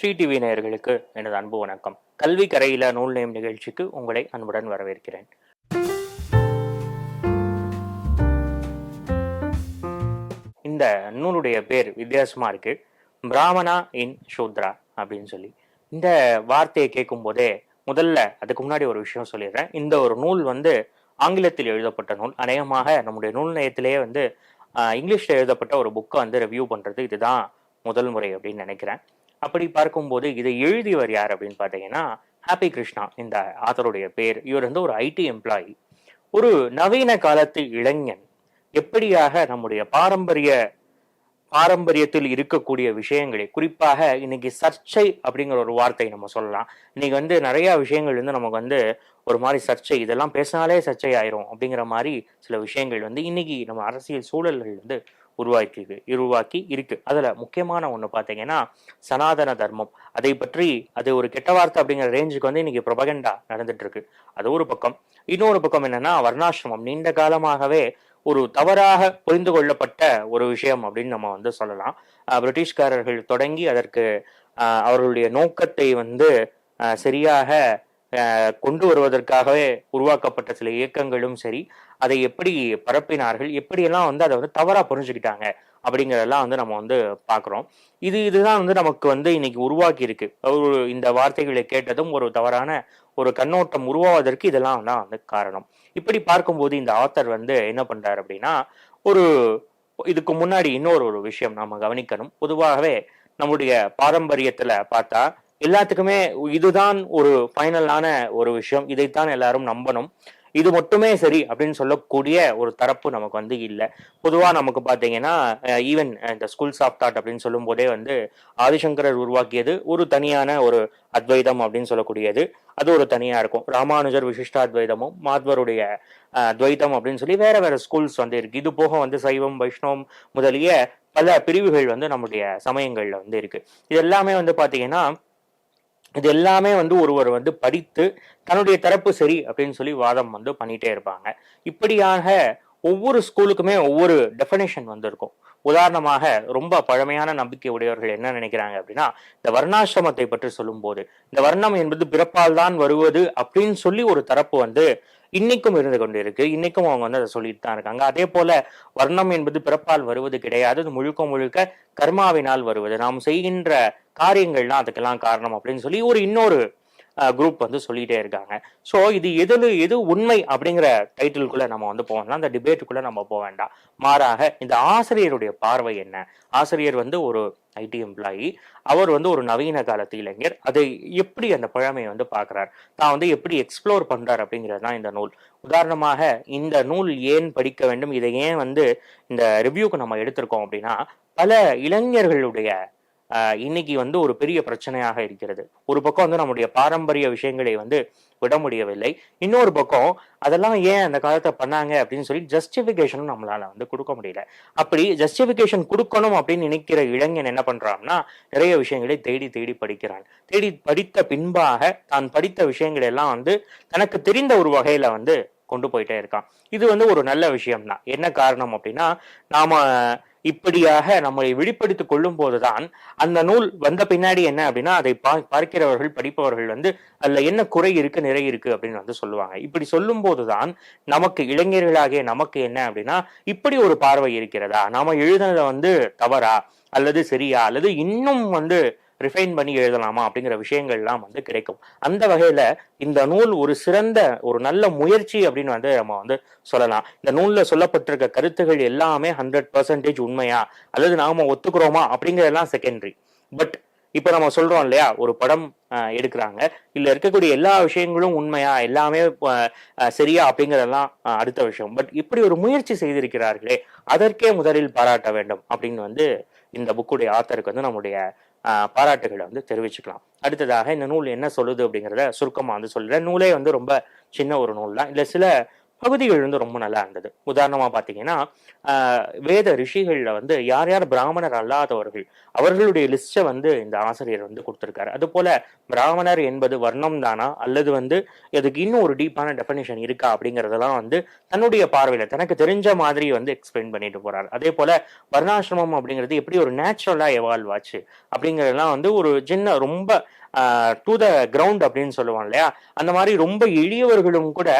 Sri TV நேயர்களுக்கு எனது அன்பு வணக்கம். கல்வி கரையில நூல் நேம் நிகழ்ச்சிக்கு உங்களை அன்புடன் வரவேற்கிறேன். இந்த நூலுடைய பேர் வித்தியாசமா இருக்கு. பிராமணா இன் சூத்ரா அப்படின்னு சொல்லி. இந்த வார்த்தையை கேட்கும் போதே முதல்ல அதுக்கு முன்னாடி ஒரு விஷயம் சொல்லிடுறேன். இந்த ஒரு நூல் வந்து ஆங்கிலத்தில் எழுதப்பட்ட நூல். அநேகமாக நம்முடைய நூல் நிலையத்திலேயே வந்து இங்கிலீஷில் எழுதப்பட்ட ஒரு புக்கை வந்து ரிவ்யூ பண்ணுறது இதுதான் முதல் முறை அப்படின்னு நினைக்கிறேன். அப்படி பார்க்கும்போது இதை எழுதியவர் யார் அப்படின்னு பார்த்தீங்கன்னா ஹாப்பி கிருஷ்ணா இந்த ஆத்தருடைய பேர். இவர் வந்து ஒரு ஐடி எம்ப்ளாயி ஒரு நவீன காலத்து இளைஞன். எப்படியாக நம்முடைய பாரம்பரிய பாரம்பரியத்தில் இருக்கக்கூடிய விஷயங்களை குறிப்பாக இன்னைக்கு சர்ச்சை அப்படிங்கிற ஒரு வார்த்தை நம்ம சொல்லலாம். இன்னைக்கு வந்து நிறைய விஷயங்கள் வந்து நமக்கு வந்து ஒரு மாதிரி சர்ச்சை இதெல்லாம் பேசினாலே சர்ச்சை ஆயிரும் அப்படிங்கிற மாதிரி சில விஷயங்கள் வந்து இன்னைக்கு நம்ம அரசியல் சூழல்கள் வந்து உருவாக்கி உருவாக்கி இருக்கு. அதில் முக்கியமான ஒன்று பார்த்தீங்கன்னா சனாதன தர்மம். அதை பற்றி அது ஒரு கெட்ட வார்த்தை அப்படிங்கிற ரேஞ்சுக்கு வந்து இன்னைக்கு ப்ரொபகண்டா நடந்துட்டு இருக்கு அது ஒரு பக்கம். இன்னொரு பக்கம் என்னன்னா வர்ணாசிரமம். நீண்ட காலமாகவே ஒரு தவறாக புரிந்து கொள்ளப்பட்ட ஒரு விஷயம் அப்படின்னு நம்ம வந்து சொல்லலாம். பிரிட்டிஷ்காரர்கள் தொடங்கி அதற்கு அவர்களுடைய நோக்கத்தை வந்து சரியாக கொண்டு வருவதற்காகவே உருவாக்கப்பட்ட சில இயக்கங்களும் சரி அதை எப்படி பரப்பினார்கள் எப்படியெல்லாம் வந்து அதை வந்து தவறாக புரிஞ்சுக்கிட்டாங்க அப்படிங்கிறதெல்லாம் வந்து நம்ம வந்து பார்க்குறோம். இது இதுதான் வந்து நமக்கு வந்து இன்னைக்கு உருவாக்கி இருக்கு ஒரு இந்த வார்த்தைகளை கேட்டதும் ஒரு தவறான ஒரு கண்ணோட்டம் உருவாவதற்கு இதெல்லாம் தான் வந்து காரணம். இப்படி பார்க்கும்போது இந்த ஆத்தர் வந்து என்ன பண்ணுறாரு அப்படின்னா ஒரு இதுக்கு முன்னாடி இன்னொரு ஒரு விஷயம் நாம கவனிக்கணும். பொதுவாகவே நம்முடைய பாரம்பரியத்தில் பார்த்தா எல்லாத்துக்குமே இதுதான் ஒரு ஃபைனலான ஒரு விஷயம். இதைத்தான் எல்லாரும் நம்பணும். இது மட்டுமே சரி அப்படின்னு சொல்லக்கூடிய ஒரு தரப்பு நமக்கு வந்து இல்லை. பொதுவாக நமக்கு பார்த்தீங்கன்னா ஈவன் இந்த ஸ்கூல்ஸ் ஆஃப் தாட் அப்படின்னு சொல்லும் போதே வந்து ஆதிசங்கரர் உருவாக்கியது ஒரு தனியான ஒரு அத்வைதம் அப்படின்னு சொல்லக்கூடியது. அது ஒரு தனியாக இருக்கும். ராமானுஜர் விசிஷ்டாத்வைதமும் மாத்வருடைய துவைதம் அப்படின்னு சொல்லி வேற வேற ஸ்கூல்ஸ் வந்து இருக்கு. இது போக வந்து சைவம் வைஷ்ணவம் முதலிய பல பிரிவுகள் வந்து நம்முடைய சமயங்கள்ல வந்து இருக்கு. இது எல்லாமே வந்து பாத்தீங்கன்னா இது எல்லாமே வந்து ஒருவர் வந்து படித்து தன்னுடைய தரப்பு சரி அப்படின்னு சொல்லி வாதம் வந்து பண்ணிட்டே இருப்பாங்க. இப்படியாக ஒவ்வொரு ஸ்கூலுக்குமே ஒவ்வொரு டெஃபினேஷன் வந்து இருக்கும் உதாரணமாக ரொம்ப பழமையான நம்பிக்கை உடையவர்கள் என்ன நினைக்கிறாங்க அப்படின்னா இந்த வர்ணாசிரமத்தை பற்றி சொல்லும்போது இந்த வர்ணம் என்பது பிறப்பால் தான் வருவது அப்படின்னு சொல்லி ஒரு தரப்பு வந்து இன்னைக்கும் இருந்து கொண்டு இருக்கு இன்னைக்கும் அவங்க வந்து அதை சொல்லிட்டு தான் இருக்காங்க. அதே போல வர்ணம் என்பது பிறப்பால் வருவது கிடையாது. அது முழுக்க முழுக்க கர்மாவினால் வருவது. நாம் செய்கின்ற காரியங்கள் தான் அதுக்கெல்லாம் காரணம் அப்படின்னு சொல்லி ஒரு இன்னொரு குரூப் வந்து சொல்லிட்டே இருக்காங்க. ஸோ இது எது எது உண்மை அப்படிங்கிற டைட்டிலுக்குள்ளே நம்ம வந்து போகலாம். அந்த டிபேட்டுக்குள்ளே நம்ம போக வேண்டாம். மாறாக இந்த ஆசிரியருடைய பார்வை என்ன? ஆசிரியர் வந்து ஒரு ஐடி எம்ப்ளாயி அவர் வந்து ஒரு நவீன காலத்து இளைஞர். அதை எப்படி அந்த பழமையை வந்து பார்க்குறார்? தான் வந்து எப்படி எக்ஸ்ப்ளோர் பண்ணுறார் அப்படிங்கிறது தான் இந்த நூல். உதாரணமாக இந்த நூல் ஏன் படிக்க வேண்டும்? இதை ஏன் வந்து இந்த ரிவ்யூக்கு நம்ம எடுத்திருக்கோம் அப்படின்னா பல இளைஞர்களுடைய இன்னைக்கு வந்து ஒரு பெரிய பிரச்சனையாக இருக்கிறது. ஒரு பக்கம் வந்து நம்முடைய பாரம்பரிய விஷயங்களை வந்து விட முடியவில்லை. இன்னொரு பக்கம் அதெல்லாம் ஏன் அந்த காலத்தை பண்ணாங்க அப்படின்னு சொல்லி ஜஸ்டிஃபிகேஷனும் நம்மளால வந்து கொடுக்க முடியல. அப்படி ஜஸ்டிஃபிகேஷன் கொடுக்கணும் அப்படின்னு நினைக்கிற இளைஞன் என்ன பண்றான்னா நிறைய விஷயங்களை தேடி தேடி படிக்கிறான். தேடி படித்த பின்பாக தான் படித்த விஷயங்கள் எல்லாம் வந்து தனக்கு தெரிந்த ஒரு வகையில வந்து கொண்டு போயிட்டே இருக்கான். இது வந்து ஒரு நல்ல விஷயம் தான் என்ன காரணம் அப்படின்னா நாம இப்படியாக நம்மளை வெளிப்படுத்திக் கொள்ளும் போதுதான் அந்த நூல் வந்த பின்னாடி என்ன அப்படின்னா அதை பா பார்க்கிறவர்கள் படிப்பவர்கள் வந்து அதுல என்ன குறை இருக்கு நிறை இருக்கு அப்படின்னு வந்து சொல்லுவாங்க. இப்படி சொல்லும் போதுதான் நமக்கு இளைஞர்களாகிய நமக்கு என்ன அப்படின்னா இப்படி ஒரு பார்வை இருக்கிறதா? நாம எழுதுனதை வந்து தவறா? அல்லது சரியா? அல்லது இன்னும் வந்து ரிஃபைன் பண்ணி எழுதலாமா அப்படிங்கிற விஷயங்கள்லாம் வந்து கிடைக்கும். அந்த வகையில் இந்த நூல் ஒரு சிறந்த ஒரு நல்ல முயற்சி அப்படின்னு வந்து நம்ம வந்து சொல்லலாம். இந்த நூலில் சொல்லப்பட்டிருக்க கருத்துகள் எல்லாமே ஹண்ட்ரட் பர்சன்டேஜ் உண்மையா? அல்லது நாம ஒத்துக்கிறோமா? அப்படிங்கிறதெல்லாம் செகண்டரி பட் இப்போ நம்ம சொல்றோம் இல்லையா? ஒரு படம் எடுக்கிறாங்க. இல்ல இருக்கக்கூடிய எல்லா விஷயங்களும் உண்மையா? எல்லாமே சரியா? அப்படிங்கறதெல்லாம் அடுத்த விஷயம். பட் இப்படி ஒரு முயற்சி செய்திருக்கிறார்களே அதற்கே முதலில் பாராட்ட வேண்டும் அப்படின்னு வந்து இந்த புக்குடைய ஆத்தருக்கு வந்து நம்முடைய பாராட்டுகளை வந்து தெரிவிச்சுக்கலாம். அடுத்ததாக இந்த நூல் என்ன சொல்லுது அப்படிங்கிறத சுருக்கமாக வந்து சொல்கிறேன் நூலே வந்து ரொம்ப சின்ன ஒரு நூல் தான். இல்லை சில பகுதிகள் வந்து ரொம்ப நல்லா இருந்தது. உதாரணமாக பார்த்தீங்கன்னா வேத ரிஷிகளில் வந்து யார் யார் பிராமணர் அல்லாதவர்கள் அவர்களுடைய லிஸ்ட்டை வந்து இந்த ஆசிரியர் வந்து கொடுத்துருக்காரு. அதுபோல் பிராமணர் என்பது வர்ணம் தானா? அல்லது வந்து இதுக்கு இன்னும் ஒரு டீப்பான டெஃபினேஷன் இருக்கா? அப்படிங்கிறதெல்லாம் வந்து தன்னுடைய பார்வையில் தனக்கு தெரிஞ்ச மாதிரி வந்து எக்ஸ்பிளைன் பண்ணிட்டு போகிறார் அதே போல வர்ணாசிரமம் அப்படிங்கிறது எப்படி ஒரு நேச்சுரலாக எவால்வ் ஆச்சு? அப்படிங்கிறதெல்லாம் வந்து ஒரு சின்ன ரொம்ப டு த கிரவுண்ட் அப்படின்னு சொல்லுவாங்க இல்லையா? அந்த மாதிரி ரொம்ப எளியவர்களும் கூட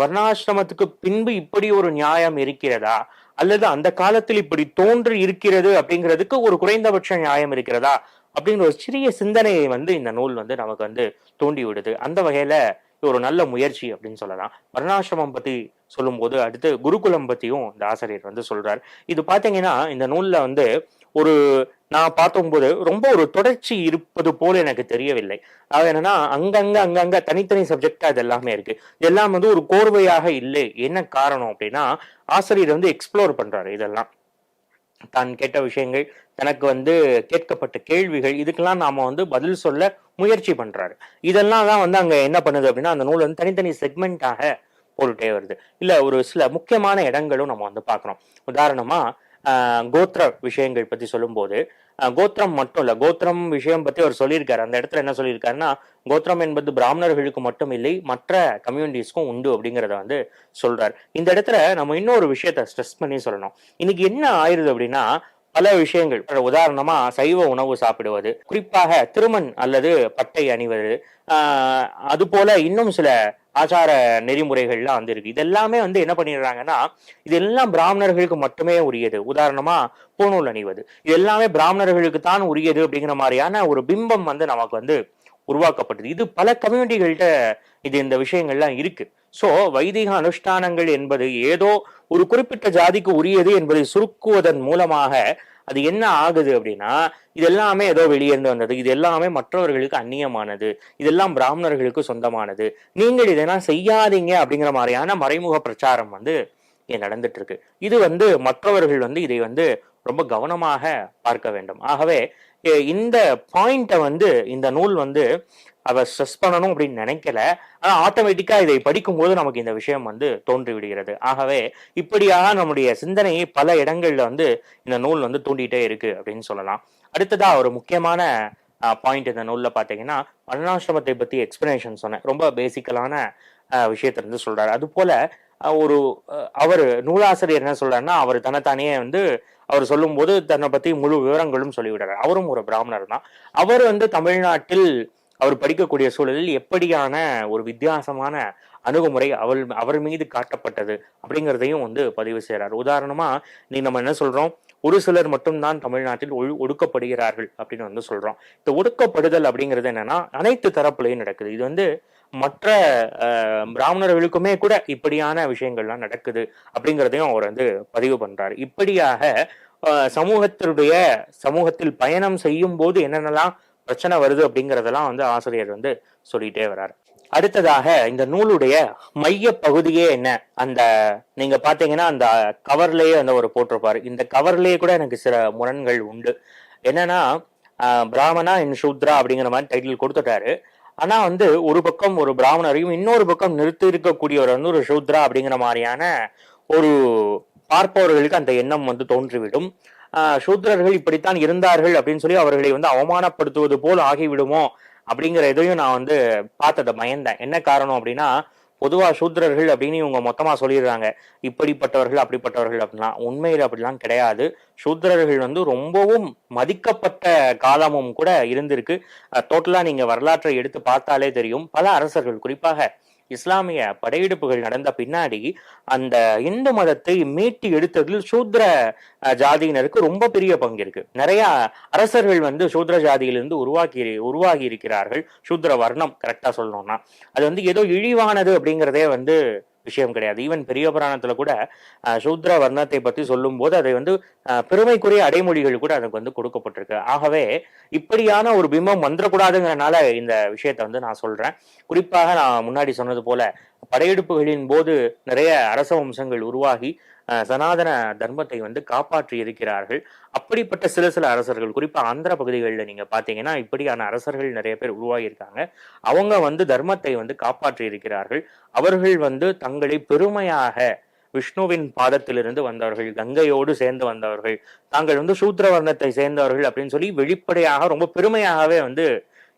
வர்ணாசிரமத்துக்கு பின்பு இப்படி ஒரு நியாயம் இருக்கிறதா? அல்லது அந்த காலத்தில் இப்படி தோன்றி இருக்கிறது அப்படிங்கிறதுக்கு ஒரு குறைந்தபட்ச நியாயம் இருக்கிறதா? அப்படிங்கிற ஒரு சிறிய சிந்தனையை வந்து இந்த நூல் வந்து நமக்கு வந்து தூண்டி விடுது அந்த வகையில ஒரு நல்ல முயற்சி அப்படின்னு சொல்லலாம். வர்ணாசிரமம் பத்தி சொல்லும்போது அடுத்து குருகுலம் பத்தியும் இந்த ஆசிரியர் வந்து சொல்றார். இது பாத்தீங்கன்னா இந்த நூல்ல வந்து ஒரு நான் பார்த்தும்போது ரொம்ப ஒரு தொடர்ச்சி இருப்பது போல எனக்கு தெரியவில்லை. அது என்னன்னா அங்கங்க அங்கங்க தனித்தனி சப்ஜெக்டா இது எல்லாமே இருக்கு. இதெல்லாம் வந்து ஒரு கோர்வையாக இல்லை. என்ன காரணம் அப்படின்னா ஆசிரியர் வந்து எக்ஸ்ப்ளோர் பண்றாரு இதெல்லாம். தான் கேட்ட விஷயங்கள் தனக்கு வந்து கேட்கப்பட்ட கேள்விகள் இதுக்கெல்லாம் நாம வந்து பதில் சொல்ல முயற்சி பண்றாரு. இதெல்லாம் தான் வந்து அங்க என்ன பண்ணுது அப்படின்னா அந்த நூல் வந்து தனித்தனி செக்மெண்டாக போட்டுட்டே வருது. இல்ல ஒரு சில முக்கியமான இடங்களும் நம்ம வந்து பாக்குறோம் உதாரணமா கோத்ர விஷயங்கள் பத்தி சொல்லும்போது கோத்திரம் மட்டும் இல்ல கோத்திரம் விஷயம் பத்தி அவர் சொல்லியிருக்காரு. அந்த இடத்துல என்ன சொல்லியிருக்காருன்னா கோத்திரம் என்பது பிராமணர்களுக்கு மட்டும் இல்லை மற்ற கம்யூனிட்டிஸ்க்கும் உண்டு அப்படிங்கிறத வந்து சொல்றார். இந்த இடத்துல நம்ம இன்னொரு விஷயத்த ஸ்ட்ரெஸ் பண்ணி சொல்லணும். இன்னைக்கு என்ன ஆயிருது அப்படின்னா பல விஷயங்கள். உதாரணமா சைவ உணவு சாப்பிடுவது குறிப்பாக திருமண் அல்லது பட்டை அணிவது ஆஹ் அது போல இன்னும் சில ஆச்சார நெறிமுறைகள்லாம் வந்து இருக்கு இதெல்லாமே வந்து என்ன பண்ணிடுறாங்கன்னா இதெல்லாம் பிராமணர்களுக்கு மட்டுமே உரியது. உதாரணமா பூணூல் அணிவது. இது எல்லாமே பிராமணர்களுக்கு தான் உரியது அப்படிங்கிற மாதிரியான ஒரு பிம்பம் வந்து நமக்கு வந்து உருவாக்கப்பட்டது. இது பல கம்யூனிட்டிகள்கிட்ட இது இந்த விஷயங்கள்லாம் இருக்கு. சோ வைதிக அனுஷ்டானங்கள் என்பது ஏதோ ஒரு குறிப்பிட்ட ஜாதிக்கு உரியது என்பதை சுருக்குவதன் மூலமாக அது என்ன ஆகுது அப்படின்னா இது எல்லாமே ஏதோ வெளியேந்து வந்தது. இது எல்லாமே மற்றவர்களுக்கு அந்நியமானது. இதெல்லாம் பிராமணர்களுக்கு சொந்தமானது. நீங்கள் இதெல்லாம் செய்யாதீங்க அப்படிங்கிற மாதிரியான மறைமுக பிரச்சாரம் வந்து நடந்துட்டு இருக்கு இது வந்து மற்றவர்கள் வந்து இதை வந்து ரொம்ப கவனமாக பார்க்க வேண்டும். ஆகவே இந்த பாயிண்ட்டை வந்து இந்த நூல் வந்து அவ ஸ்ட்ரெஸ் பண்ணணும் அப்படின்னு நினைக்கல. ஆனால் ஆட்டோமேட்டிக்காக இதை படிக்கும்போது நமக்கு இந்த விஷயம் வந்து தோன்றி விடுகிறது ஆகவே இப்படியாக நம்முடைய சிந்தனையை பல இடங்களில் வந்து இந்த நூல் வந்து தூண்டிகிட்டே இருக்கு அப்படின்னு சொல்லலாம். அடுத்ததாக ஒரு முக்கியமான பாயிண்ட் இந்த நூலில் பார்த்தீங்கன்னா வர்ணாசிரமத்தை பற்றி எக்ஸ்பிளனேஷன் சொன்னேன். ரொம்ப பேசிக்கலான விஷயத்திலிருந்து சொல்கிறார் சொல்றாரு. அது ஒரு அவர் நூலாசிரியர் என்ன சொல்றாருன்னா அவர் தன்னைத்தானே வந்து அவர் சொல்லும்போது தன்னை பற்றி முழு விவரங்களும் சொல்லிவிடுறாரு. அவரும் ஒரு பிராமணர் தான். அவர் வந்து தமிழ்நாட்டில் அவர் படிக்கக்கூடிய சூழலில் எப்படியான ஒரு வித்தியாசமான அணுகுமுறை அவள் அவர் மீது காட்டப்பட்டது அப்படிங்கிறதையும் வந்து பதிவு செய்கிறார் உதாரணமா நீ நம்ம என்ன சொல்றோம்? ஒரு சிலர் மட்டும்தான் தமிழ்நாட்டில் ஒழு ஒடுக்கப்படுகிறார்கள் அப்படின்னு வந்து சொல்றோம். இந்த ஒடுக்கப்படுதல் அப்படிங்கிறது என்னன்னா அனைத்து தரப்புலையும் நடக்குது. இது வந்து மற்ற அஹ், பிராமணர்களுக்குமே கூட இப்படியான விஷயங்கள்லாம் நடக்குது அப்படிங்கிறதையும் அவர் வந்து பதிவு பண்றாரு. இப்படியாக சமூகத்தினுடைய சமூகத்தில் பயணம் செய்யும் போது என்னென்னலாம் பிரச்சனை வருது அப்படிங்கறதெல்லாம் வந்து ஆசிரியர் வந்து சொல்லிட்டே வர்றாரு. அடுத்ததாக இந்த நூலுடைய மைய பகுதியே என்ன? அந்த நீங்க பாத்தீங்கன்னா அந்த கவர்லயே அந்த ஒரு போட்டிருப்பாரு. இந்த கவர்லயே கூட எனக்கு சில முரண்கள் உண்டு. என்னன்னா பிராமணா இன் சூத்ரா அப்படிங்கிற மாதிரி டைட்டில் கொடுத்துட்டாரு. ஆனா வந்து ஒரு பக்கம் ஒரு பிராமணரையும் இன்னொரு பக்கம் நிறுத்தி இருக்கக்கூடியவர் வந்து ஒரு சூத்ரா அப்படிங்கிற மாதிரியான ஒரு பார்ப்பவர்களுக்கு அந்த எண்ணம் வந்து தோன்றிவிடும். சூத்திரர்கள் சூத்ரர்கள் இப்படித்தான் இருந்தார்கள் அப்படின்னு சொல்லி அவர்களை வந்து அவமானப்படுத்துவது போல் ஆகிவிடுமோ அப்படிங்கிற இதையும் நான் வந்து பார்த்ததை பயந்தேன். என்ன காரணம் அப்படின்னா பொதுவா சூத்ரர்கள் அப்படின்னு இவங்க மொத்தமா சொல்லிடுறாங்க. இப்படிப்பட்டவர்கள் அப்படிப்பட்டவர்கள் அப்படின்னா உண்மையில் அப்படிலாம் கிடையாது. சூத்ரர்கள் வந்து ரொம்பவும் மதிக்கப்பட்ட காலமும் கூட இருந்திருக்கு. டோட்டலா நீங்க வரலாற்றை எடுத்து பார்த்தாலே தெரியும். பல அரசர்கள் குறிப்பாக இஸ்லாமிய படையெடுப்புகள் நடந்த பின்னாடி அந்த இந்து மதத்தை மீட்டி எடுத்ததில் சூத்ர ஜாதியினருக்கு ரொம்ப பெரிய பங்கு இருக்கு. நிறைய அரசர்கள் வந்து சூத்ர ஜாதியிலிருந்து உருவாக்கி உருவாகி இருக்கிறார்கள் சூத்ர வர்ணம் கரெக்டா சொல்லணும்னா. அது வந்து ஏதோ இழிவானது அப்படிங்கிறதே வந்து விஷயம் கிடையாது. ஈவன் பெரிய புராணத்துல கூட அஹ், சூத்ர வர்ணத்தை பத்தி சொல்லும் போது அதை வந்து பெருமைக்குரிய அடைமொழிகள் கூட அதுக்கு வந்து கொடுக்கப்பட்டிருக்கு. ஆகவே இப்படியான ஒரு பிம்பம் வந்துடக்கூடாதுங்கிறனால இந்த விஷயத்த வந்து நான் சொல்றேன். குறிப்பாக நான் முன்னாடி சொன்னது போல படையெடுப்புகளின் போது நிறைய அரச வம்சங்கள் உருவாகி சனாதன தர்மத்தை வந்து காப்பாற்றி இருக்கிறார்கள். அப்படிப்பட்ட சில சில அரசர்கள் குறிப்பாக ஆந்திர பகுதிகளில் நீங்கள் பார்த்தீங்கன்னா இப்படியான அரசர்கள் நிறைய பேர் உருவாகியிருக்காங்க. அவங்க வந்து தர்மத்தை வந்து காப்பாற்றி இருக்கிறார்கள். அவர்கள் வந்து தங்களை பெருமையாக விஷ்ணுவின் பாதத்திலிருந்து வந்தவர்கள் கங்கையோடு சேர்ந்து வந்தவர்கள் தாங்கள் வந்து சூத்திரவர்ணத்தை சேர்ந்தவர்கள் அப்படின்னு சொல்லி வெளிப்படையாக ரொம்ப பெருமையாகவே வந்து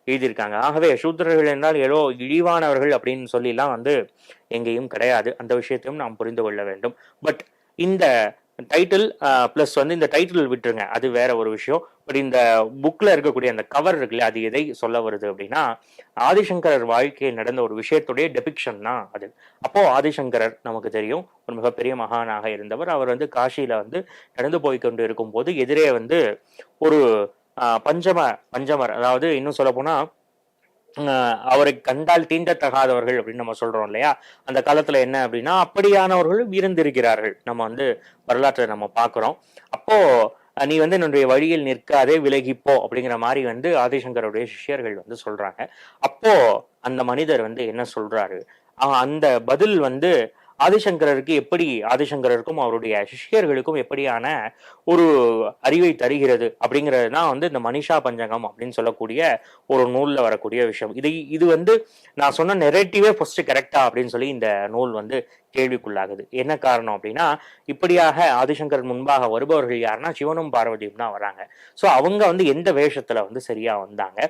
எழுதியிருக்காங்க. ஆகவே சூத்திரர்கள் என்றால் ஏதோ இழிவானவர்கள் அப்படின்னு சொல்லிலாம் வந்து எங்கேயும் கிடையாது. அந்த விஷயத்தையும் நாம் புரிந்து கொள்ள வேண்டும். பட் இந்த டைட்டில் ப்ளஸ் வந்து இந்த டைட்டில் விட்டுருங்க. அது வேற ஒரு விஷயம். பட் இந்த புக்கில் இருக்கக்கூடிய அந்த கவர் இருக்குல்ல அது எதை சொல்ல வருது அப்படின்னா ஆதிசங்கரர் வாழ்க்கையில் நடந்த ஒரு விஷயத்துடைய டெபிக்ஷன் தான் அது. அப்போது ஆதிசங்கரர் நமக்கு தெரியும் ஒரு மிகப்பெரிய மகானாக இருந்தவர். அவர் வந்து காஷியில் வந்து நடந்து போய் கொண்டு இருக்கும்போது எதிரே வந்து ஒரு பஞ்சம பஞ்சமர் அதாவது இன்னும் சொல்ல போனால் அவரை கண்டால் தீண்டத்தகாதவர்கள் அப்படின்னு நம்ம சொல்றோம் இல்லையா? அந்த காலத்துல என்ன அப்படின்னா அப்படியானவர்கள் இருந்திருக்கிறார்கள். நம்ம வந்து வரலாற்றை நம்ம பார்க்கிறோம். அப்போ நீ வந்து என்னுடைய வழியில் நிற்காதே விலகிப்போ அப்படிங்கிற மாதிரி வந்து ஆதிசங்கருடைய சிஷ்யர்கள் வந்து சொல்றாங்க. அப்போ அந்த மனிதர் வந்து என்ன சொல்றாரு? அந்த பதில் வந்து ஆதிசங்கரருக்கு எப்படி ஆதிசங்கரருக்கும் அவருடைய சிஷ்யர்களுக்கும் எப்படியான ஒரு அறிவை தருகிறது அப்படிங்கிறது தான் வந்து இந்த மனிஷா பஞ்சகம் அப்படின்னு சொல்லக்கூடிய ஒரு நூல்ல வரக்கூடிய விஷயம். இது இது வந்து நான் சொன்ன நெரேட்டிவே ஃபர்ஸ்ட் கரெக்டா அப்படின்னு சொல்லி இந்த நூல் வந்து கேள்விக்குள்ளாகுது. என்ன காரணம் அப்படின்னா இப்படியாக ஆதிசங்கர் முன்பாக வருபவர்கள் யாருன்னா சிவனும் பார்வதியும் தான் வராங்க. ஸோ அவங்க வந்து எந்த வேஷத்துல வந்து சரியா வந்தாங்க?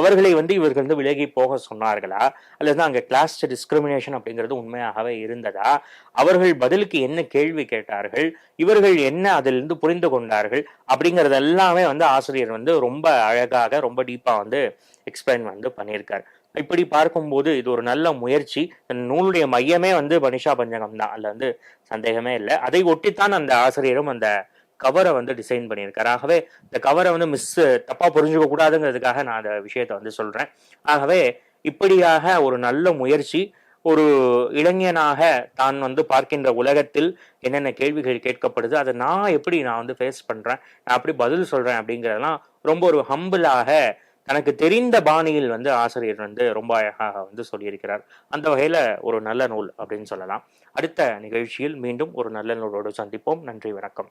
அவர்களை வந்து இவர்கள் வந்து விலகி போக சொன்னார்களா? அல்லது அங்கே கிளாஸ் டிஸ்கிரிமினேஷன் அப்படிங்கிறது உண்மையாகவே இருந்ததா? அவர்கள் பதிலுக்கு என்ன கேள்வி கேட்டார்கள்? இவர்கள் என்ன அதிலிருந்து புரிந்து கொண்டார்கள்? அப்படிங்கறது எல்லாமே வந்து ஆசிரியர் வந்து ரொம்ப அழகாக ரொம்ப டீப்பா வந்து எக்ஸ்பிளைன் வந்து பண்ணியிருக்காரு. இப்படி பார்க்கும்போது இது ஒரு நல்ல முயற்சி. நூலுடைய மையமே வந்து மனிஷா பஞ்சகம் தான். அதில் வந்து சந்தேகமே இல்லை. அதை ஒட்டித்தான் அந்த ஆசிரியரும் அந்த கவரை வந்து டிசைன் பண்ணியிருக்காரு. ஆகவே இந்த கவரை வந்து மிஸ் தப்பாக புரிஞ்சுக்க கூடாதுங்கிறதுக்காக நான் அந்த விஷயத்தை வந்து சொல்கிறேன் ஆகவே இப்படியாக ஒரு நல்ல முயற்சி ஒரு இளைஞனாக தான் வந்து பார்க்கின்ற உலகத்தில் என்னென்ன கேள்விகள் கேட்கப்படுது அதை நான் எப்படி நான் வந்து ஃபேஸ் பண்ணுறேன் நான் அப்படி பதில் சொல்கிறேன் அப்படிங்கிறதெல்லாம் ரொம்ப ஒரு ஹம்பிளாக தனக்கு தெரிந்த பாணியில் வந்து ஆசிரியர் வந்து ரொம்ப அழகாக வந்து சொல்லியிருக்கிறார். அந்த வகையில ஒரு நல்ல நூல் அப்படின்னு சொல்லலாம். அடுத்த நிகழ்ச்சியில் மீண்டும் ஒரு நல்ல நூலோடு சந்திப்போம். நன்றி வணக்கம்.